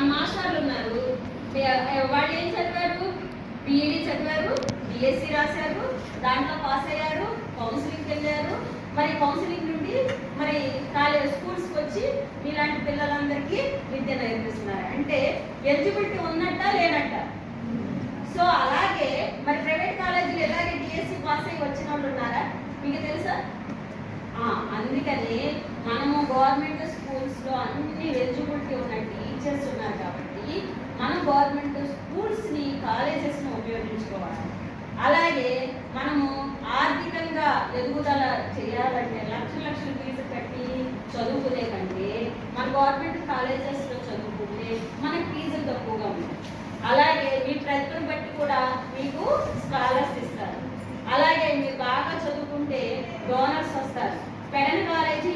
మన మాస్టర్లు ఉన్నారు. వాళ్ళు ఏం చదివారు? బీఈడీ చదివారు బిఎస్సి రాశారు దాంట్లో పాస్ అయ్యారు కౌన్సిలింగ్కి వెళ్ళారు. మరి కౌన్సిలింగ్ నుండి మరి కాలేజ్ స్కూల్స్కి వచ్చి మీలాంటి పిల్లలందరికీ విద్య నేర్పిస్తున్నారు. అంటే ఎలిజిబిలిటీ ఉన్నట్ట లేనట్ట? సో అలాగే మరి ప్రైవేట్ కాలేజీలు ఎలాగే డిఎస్సి పాస్ అయ్యి వచ్చిన వాళ్ళు ఉన్నారా? మీకు తెలుసా? అందుకని మనము గవర్నమెంట్ సో అన్ని ఎలిజిబిలిటీ ఉన్న టీచర్స్ ఉన్నారు కాబట్టి మనం గవర్నమెంట్ స్కూల్స్ని కాలేజెస్ని ఉపయోగించుకోవాలి. అలాగే మనము ఆర్థికంగా ఎదుగుదల చేయాలంటే లక్ష లక్షల ఫీజు కట్టి చదువుకునే కంటే మన గవర్నమెంట్ కాలేజెస్లో చదువుకుంటే మనకి ఫీజులు తక్కువగా ఉంటాయి. అలాగే మీ ప్రతిభను బట్టి కూడా మీకు స్కాలర్స్ ఇస్తారు. అలాగే మీరు బాగా చదువుకుంటే డోనర్స్ వస్తారు.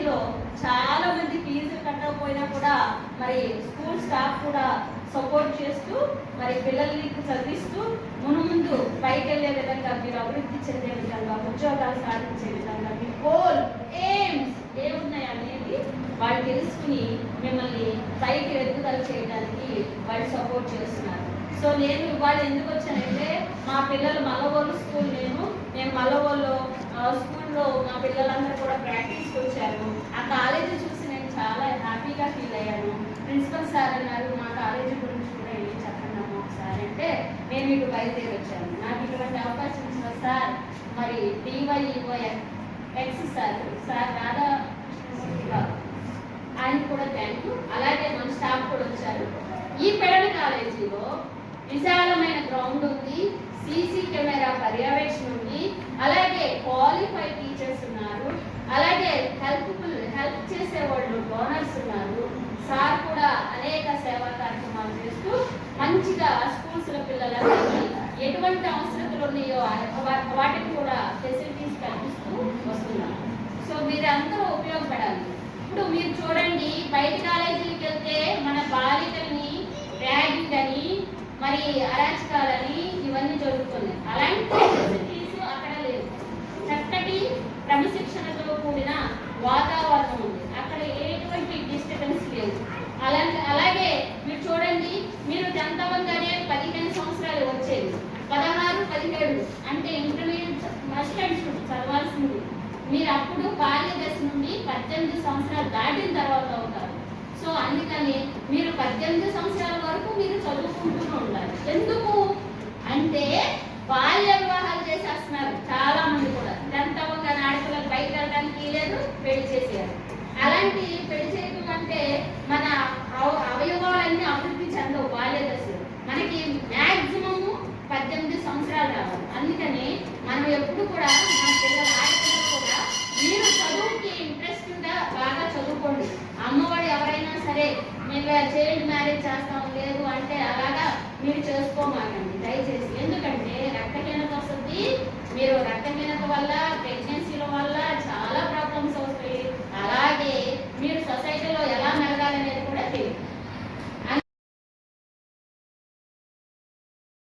కాలేజీలో చాలా మంది ఫీజులు కట్టకపోయినా కూడా మరి స్కూల్ స్టాఫ్ కూడా సపోర్ట్ చేస్తూ మరి పిల్లల్ని చదివిస్తూ మును ముందు పైకి వెళ్ళే విధంగా మీరు అభివృద్ధి చెందే విధంగా ఉద్యోగాలు సాధించే విధంగా మీ గోల్ ఎయిమ్స్ ఏమున్నాయి అనేది వాళ్ళు తెలుసుకుని మిమ్మల్ని పైకి ఎదుగుదల చేయడానికి వాళ్ళు సపోర్ట్ చేస్తున్నారు. సో నేను ఇవాళ ఎందుకు వచ్చానంటే మా పిల్లలు మల్లవోలు స్కూల్ నేను నేను స్కూల్లో మా పిల్లలందరూ కూడా ప్రాక్టీస్కి వచ్చారు. ఆ కాలేజీ చూసి నేను చాలా హ్యాపీగా ఫీల్ అయ్యాను. ప్రిన్సిపల్ సార్ అన్నారు మా కాలేజీ గురించి కూడా ఏం చెప్పండి ఒకసారి. అంటే నేను ఇటు బయలుదేరి వచ్చాను. నాకు ఇటువంటి అవకాశం ఇచ్చిన సార్ మరి DYEO X sir sir Radha ఆయన కూడా థ్యాంక్ యూ అలాగే మన స్టాఫ్ కూడా వచ్చారు. ఈ పెడల కాలేజీలో విశాలమైన గ్రౌండ్ సీసీ కెమెరా పర్యవేక్షణ ఉంది అలాగే క్వాలిఫైడ్ టీచర్స్ ఉన్నారు అలాగే హెల్ప్ఫుల్ హెల్ప్ చేసే వాళ్ళు డోనర్స్ ఉన్నారు. సార్ కూడా అనేక సేవా కార్యక్రమాలు చేస్తూ మంచిగా స్కూల్స్లో ఎటువంటి అవసరతలు ఉన్నాయో వాటికి కూడా ఫెసిలిటీస్ కల్పిస్తూ వస్తున్నారు. సో మీరు అందరూ ఉపయోగపడాలి. ఇప్పుడు మీరు చూడండి బయట కాలేజీలకి మీరు అప్పుడు బాల్య దశ నుండి పద్దెనిమిది సంవత్సరాలు దాటిన తర్వాత అవుతారు సో అందుకని మీరు పద్దెనిమిది సంవత్సరాల వరకు మీరు చదువుకుంటూనే ఉండాలి. ఎందుకు? అంటే బాల్య వివాహాలు చేసేస్తున్నారు చాలా మంది కూడా. టెన్త్ అవ్వగానే ఆడపిల్లలు బయట వెళ్ళడానికి లేదు పెళ్ళి చేసేయాలి. అలాంటి పెళ్ళి చేయడం అంటే మన అవ- అవయవాలన్నీ అభివృద్ధి చెందవు బాల్య దశ మనకి మ్యాక్సిమము పద్దెనిమిది సంవత్సరాలు రావాలి. అందుకని మనం ఎప్పుడు కూడా మన పిల్లల ఆడపిల్లలు కూడా మీరు చదువుకి ఇంట్రెస్ట్గా బాగా చదువుకోండి అమ్మఒడి ఎవరైనా సరే మేము చైల్డ్ మ్యారేజ్ చేస్తాం లేదు అంటే అలాగా మీరు చేసుకోమాకండి దయచేసి. ఎందుకంటే రక్తహీనత వస్తుంది మీరు రక్తహీనత వల్ల